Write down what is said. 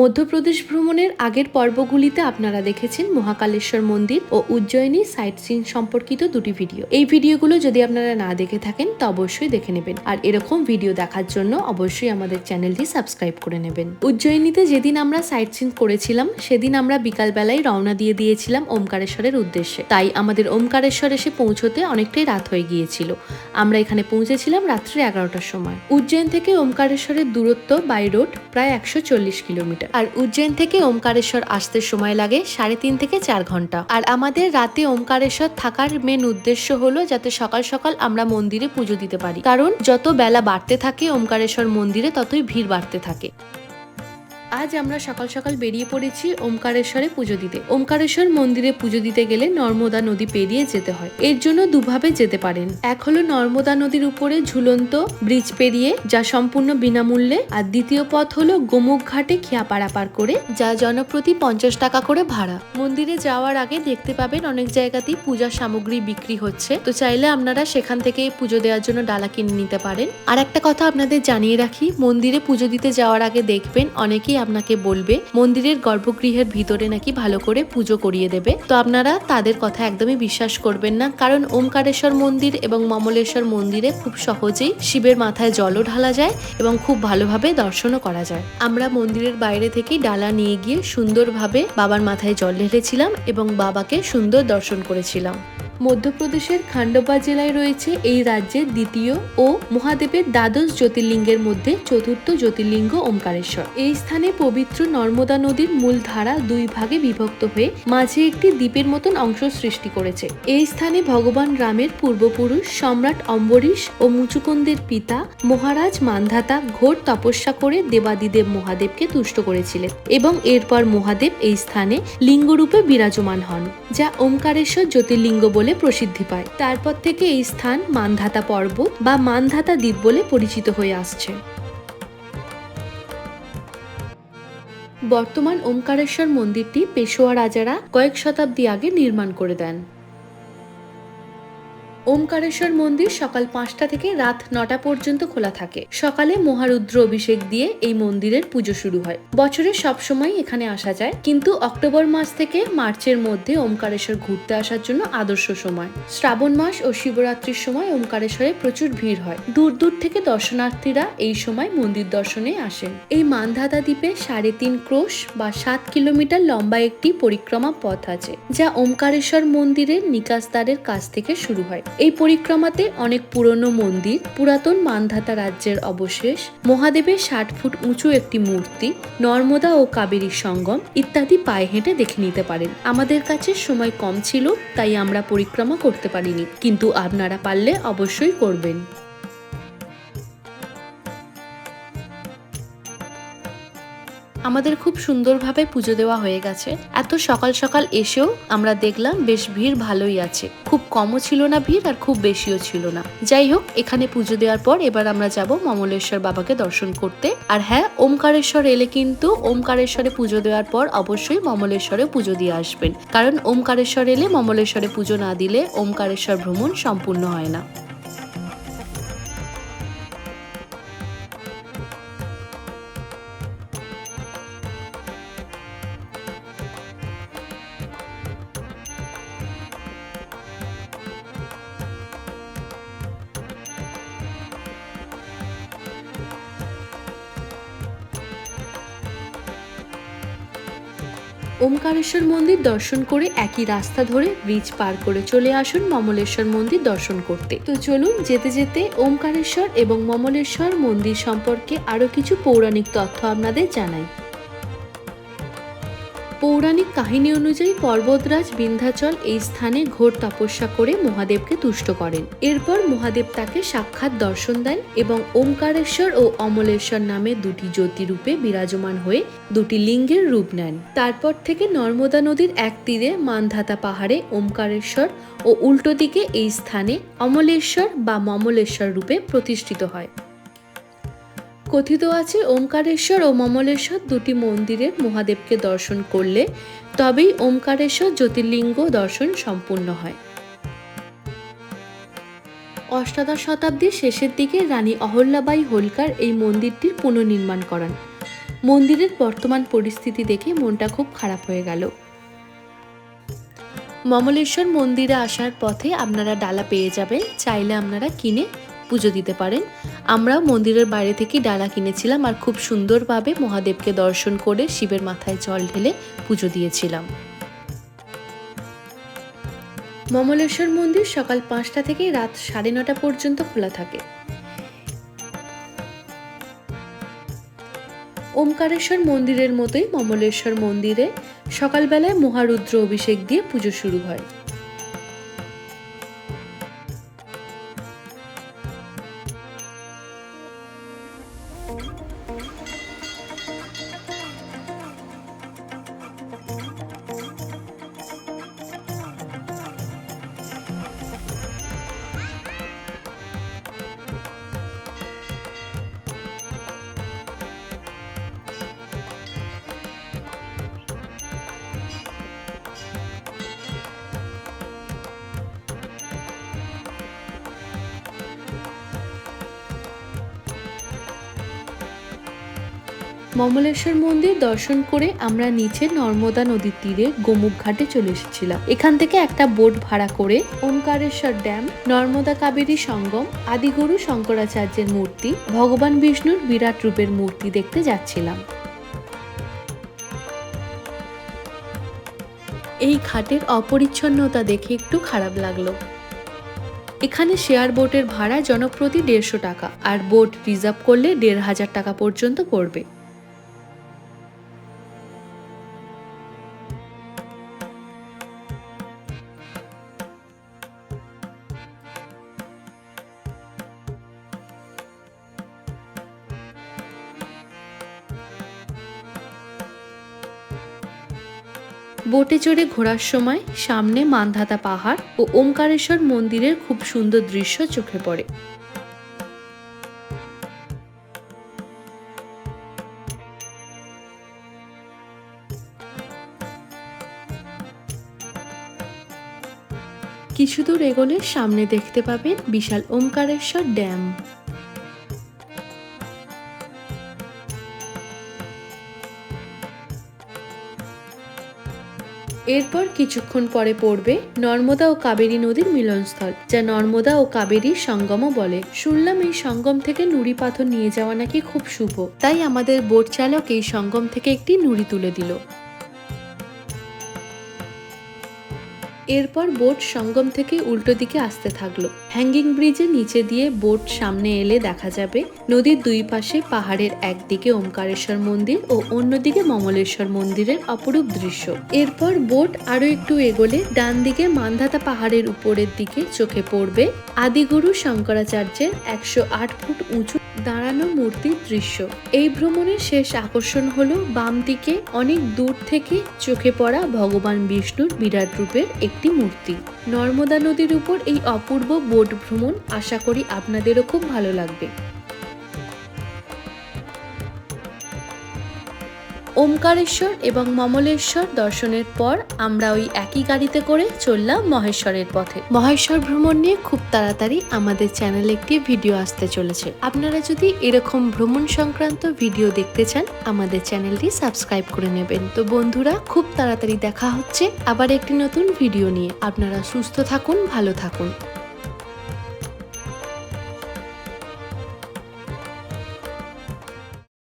মধ্যপ্রদেশ ভ্রমণের আগের পর্বগুলিতে আপনারা দেখেছেন মহাকালেশ্বর মন্দির ও উজ্জয়িনী সাইট সিন সম্পর্কিত দুটি ভিডিও। এই ভিডিওগুলো যদি আপনারা না দেখে থাকেন, তো অবশ্যই দেখে নেবেন। আর এরকম ভিডিও দেখার জন্য অবশ্যই আমাদের চ্যানেলটি সাবস্ক্রাইব করে নেবেন। উজ্জয়িনীতে যেদিন আমরা সাইট সিন করেছিলাম, সেদিন আমরা বিকালবেলায় রওনা দিয়ে দিয়েছিলাম ওমকারেশ্বরের উদ্দেশ্যে। তাই আমাদের ওমকারেশ্বর এসে পৌঁছতে অনেকটাই রাত হয়ে গিয়েছিল। আমরা এখানে পৌঁছেছিলাম রাত্রি এগারোটার সময়। উজ্জয়ন থেকে ওমকারেশ্বরের দূরত্ব বাই রোড প্রায় একশো চল্লিশ কিলোমিটার। আর উজ্জয়ন থেকে ওমকারেশ্বর আসতে সময় লাগে সাড়ে তিন থেকে চার ঘণ্টা। আর আমাদের রাতে ওমকারেশ্বর থাকার মেন উদ্দেশ্য হলো যাতে সকাল সকাল আমরা মন্দিরে পুজো দিতে পারি। কারণ যত বেলা বাড়তে থাকে ওমকারেশ্বর মন্দিরে ততই ভিড় বাড়তে থাকে। আজ আমরা সকাল সকাল বেরিয়ে পড়েছি ওমকারেশ্বরে পুজো দিতে। ওমকারেশ্বর মন্দিরে পুজো দিতে গেলে নর্মদা নদী পেরিয়ে যেতে হয়। এর জন্য দুভাবে যেতে পারেন। এক হলো নর্মদা নদীর উপরে ঝুলন্ত ব্রিজ পেরিয়ে যা সম্পূর্ণ বিনামূল্যে আর দ্বিতীয় পথ হলো গোমুখ ঘাটে খিয়া পারাপার করে যা জনপ্রতি পঞ্চাশ টাকা করে ভাড়া। মন্দিরে যাওয়ার আগে দেখতে পাবেন অনেক জায়গাতেই পূজার সামগ্রী বিক্রি হচ্ছে। তো চাইলে আপনারা সেখান থেকে পুজো দেওয়ার জন্য ডালা কিনে নিতে পারেন। আর একটা কথা আপনাদের জানিয়ে রাখি, মন্দিরে পুজো দিতে যাওয়ার আগে দেখবেন অনেকেই আপনাকে বলবে, মন্দিরের গর্ভগৃহের ভিতরে নাকি ভালো করে পুজো করিয়ে দেবে। তো আপনারা তাদের কথা একদমই বিশ্বাস করবেন না, কারণ ওমকারেশ্বর মন্দির এবং মমলেশ্বর মন্দিরে খুব সহজেই শিবের মাথায় জলও ঢালা যায় এবং খুব ভালোভাবে দর্শনও করা যায়। আমরা মন্দিরের বাইরে থেকেই ডালা নিয়ে গিয়ে সুন্দরভাবে বাবার মাথায় জল ঢেলেছিলাম এবং বাবাকে সুন্দর দর্শন করেছিলাম। মধ্যপ্রদেশের খান্ডবা জেলায় রয়েছে এই রাজ্যের দ্বিতীয় ও মহাদেবের দ্বাদশ জ্যোতির্লিঙ্গের মধ্যে চতুর্থ জ্যোতির্লিঙ্গ ওমকারেশ্বর। এই স্থানে পবিত্র নর্মদা নদীর মূল ধারা দুই ভাগে বিভক্ত হয়ে মাঝে একটি দ্বীপের মতন অংশ সৃষ্টি করেছে। এই স্থানে ভগবান রামের পূর্বপুরুষ সম্রাট অম্বরীশ ও মুচুকুন্দের পিতা মহারাজ মান্ধাতা ঘোর তপস্যা করে দেবাদিদেব মহাদেবকে তুষ্ট করেছিলেন এবং এরপর মহাদেব এই স্থানে লিঙ্গরূপে বিরাজমান হন, যা ওমকারেশ্বর জ্যোতির্লিঙ্গ বলে প্রসিদ্ধি পায়। তারপর থেকে এই স্থান মানধাতা পর্বত বা মানধাতা দ্বীপ বলে পরিচিত হয়ে আসছে। বর্তমান ওমকারেশ্বর মন্দিরটি পেশোয়া রাজারা কয়েক শতাব্দী আগে নির্মাণ করে দেন। ওমকারেশ্বর মন্দির সকাল পাঁচটা থেকে রাত নটা পর্যন্ত খোলা থাকে। সকালে মহারুদ্র অভিষেক দিয়ে এই মন্দিরের পুজো শুরু হয়। বছরের সব সময় এখানে আসা যায়, কিন্তু অক্টোবর মাস থেকে মার্চের মধ্যে ওমকারেশ্বর ঘুরতে আসার জন্য আদর্শ সময়। শ্রাবণ মাস ও শিবরাত্রির সময় ওমকারেশ্বরে প্রচুর ভিড় হয়। দূর দূর থেকে দর্শনার্থীরা এই সময় মন্দির দর্শনে আসেন। এই মানধাতা দ্বীপে সাড়ে তিন ক্রোশ বা সাত কিলোমিটার লম্বা একটি পরিক্রমা পথ আছে, যা ওমকারেশ্বর মন্দিরের নিকাশদ্বারের কাছ থেকে শুরু হয়। এই পরিক্রমাতে অনেক পুরনো মন্দির, পুরাতন মানধাতা রাজ্যের অবশেষ, মহাদেবের ষাট ফুট উঁচু একটি মূর্তি, নর্মদা ও কাবেরী সঙ্গম ইত্যাদি পায়ে হেঁটে দেখে নিতে পারেন। আমাদের কাছে সময় কম ছিল, তাই আমরা পরিক্রমা করতে পারিনি, কিন্তু আপনারা পারলে অবশ্যই করবেন। আমাদের খুব সুন্দরভাবে পুজো দেওয়া হয়ে গেছে। এত সকাল সকাল এসেও আমরা দেখলাম বেশ ভিড় ভালোই আছে। খুব কমও ছিল না ভিড় আর খুব বেশিও ছিল না। যাই হোক, এখানে পুজো দেওয়ার পর এবার আমরা যাব মমলেশ্বর বাবাকে দর্শন করতে। আর হ্যাঁ ওমকারেশ্বর এলে কিন্তু ওমকারেশ্বরে পুজো দেওয়ার পর অবশ্যই মমলেশ্বরে পুজো দিয়ে আসবেন। কারণ ওমকারেশ্বর এলে মমলেশ্বরে পুজো না দিলে ওমকারেশ্বর ভ্রমণ সম্পূর্ণ হয় না। ওমকারেশ্বর মন্দির দর্শন করে একই রাস্তা ধরে ব্রিজ পার করে চলে আসুন মমলেশ্বর মন্দির দর্শন করতে। তো চলুন যেতে যেতে ওমকারেশ্বর এবং মমলেশ্বর মন্দির সম্পর্কে আরও কিছু পৌরাণিক তথ্য আপনাদের জানাই। পৌরাণিক কাহিনী অনুযায়ী পর্বতরাজ বিন্ধ্যাচল এই স্থানে ঘোর তপস্যা করে মহাদেবকে তুষ্ট করেন। এরপর মহাদেব তাকে সাক্ষাৎ দর্শন দেন এবং ওমকারেশ্বর ও অমলেশ্বর নামে দুটি জ্যোতিরূপে বিরাজমান হয়ে দুটি লিঙ্গের রূপ নেন। তারপর থেকে নর্মদা নদীর এক তীরে মানধাতা পাহাড়ে ওমকারেশ্বর ও উল্টো দিকে এই স্থানে অমলেশ্বর বা মমলেশ্বর রূপে প্রতিষ্ঠিত হয়। কথিত আছে ওমকারেশ্বর ও মমলেশ্বর দুটি মন্দিরে মহাদেবকে দর্শন করলে তবেই ওমকারেশ্বর জ্যোতির্লিঙ্গ দর্শন সম্পূর্ণ হয়। অষ্টাদশ শতাব্দীর শেষের দিকে রানী অহল্যাবাই হোলকার এই মন্দিরটির পুনর্নির্মাণ করান। মন্দিরের বর্তমান পরিস্থিতি দেখে মনটা খুব খারাপ হয়ে গেল। মমলেশ্বর মন্দিরে আসার পথে আপনারা ডালা পেয়ে যাবেন, চাইলে আপনারা কিনে পুজো দিতে পারেন। আমরাও মন্দিরের বাইরে থেকে ডালা কিনেছিলাম আর খুব সুন্দরভাবে মহাদেবকে দর্শন করে শিবের মাথায় জল ঢেলে পুজো দিয়েছিলাম। মমলেশ্বর মন্দির সকাল পাঁচটা থেকে রাত সাড়ে নটা পর্যন্ত খোলা থাকে। ওমকারেশ্বর মন্দিরের মতোই মমলেশ্বর মন্দিরে সকালবেলায় মহারুদ্র অভিষেক দিয়ে পুজো শুরু হয়। করুন মমলেশ্বর মন্দির দর্শন করে আমরা নিচে নর্মদা নদীর তীরে গোমুখ ঘাটে চলে এসেছিলাম। এখান থেকে একটা বোট ভাড়া করে ওমকারেশ্বর ড্যাম, নর্মদা কাবেরী সঙ্গম, আদিগুরু শঙ্করাচার্যের মূর্তি, ভগবান বিষ্ণুর বিরাট রূপের মূর্তি দেখতে যাচ্ছিলাম। এই ঘাটের অপরিচ্ছন্নতা দেখে একটু খারাপ লাগল। এখানে শেয়ার বোটের ভাড়া জনপ্রতি দেড়শো টাকা, আর বোট রিজার্ভ করলে দেড় হাজার টাকা পর্যন্ত পড়বে। বোটে চড়ে ঘোরার সময় সামনে মান্ধাতা পাহাড় ও ওমকারেশ্বর মন্দিরের খুব সুন্দর দৃশ্য চোখে পড়ে। কিছু দূর এগোলে সামনে দেখতে পাবেন বিশাল ওমকারেশ্বর ড্যাম। এরপর কিছুক্ষণ পরে পড়বে নর্মদা ও কাবেরী নদীর মিলনস্থল, যা নর্মদা ও কাবেরীর সঙ্গমও বলে। শুনলাম এই সঙ্গম থেকে নুড়ি পাথর নিয়ে যাওয়া নাকি খুব শুভ, তাই আমাদের বোট চালক এই সঙ্গম থেকে একটি নুড়ি তুলে দিল। এরপর বোট সঙ্গম থেকে উল্টো দিকে আসতে থাকল। হ্যাঙ্গিং ব্রিজের নিচে দিয়ে বোট সামনে এলে দেখা যাবে নদীর দুই পাশে পাহাড়ের একদিকে ওমকারেশ্বর মন্দির ও অন্যদিকে মমলেশ্বর মন্দিরের অপরূপ দৃশ্য। এরপর বোট আরও একটু এগোলে ডান দিকে মান্ধাতা পাহাড়ের উপরের দিকে চোখে পড়বে আদিগুরু শঙ্করাচার্যের একশো আট ফুট উঁচু দাঁড়ানো মূর্তির দৃশ্য। এই ভ্রমণের শেষ আকর্ষণ হলো বাম দিকে অনেক দূর থেকে চোখে পড়া ভগবান বিষ্ণুর বিরাট রূপের একটি মূর্তি। নর্মদা নদীর উপর এই অপূর্ব বোট ভ্রমণ আশা করি আপনাদেরও খুব ভালো লাগবে। ওমকারেশ্বর এবং মমলেশ্বর দর্শনের পর আমরা ওই একই গাড়িতে করে চললাম মহেশ্বরের পথে। মহেশ্বর ভ্রমণ নিয়ে খুব তাড়াতাড়ি আমাদের চ্যানেলে একটি ভিডিও আসতে চলেছে। আপনারা যদি এরকম ভ্রমণ সংক্রান্ত ভিডিও দেখতে চান, আমাদের চ্যানেলটি সাবস্ক্রাইব করে নেবেন। তো বন্ধুরা, খুব তাড়াতাড়ি দেখা হচ্ছে আবার একটি নতুন ভিডিও নিয়ে। আপনারা সুস্থ থাকুন, ভালো থাকুন।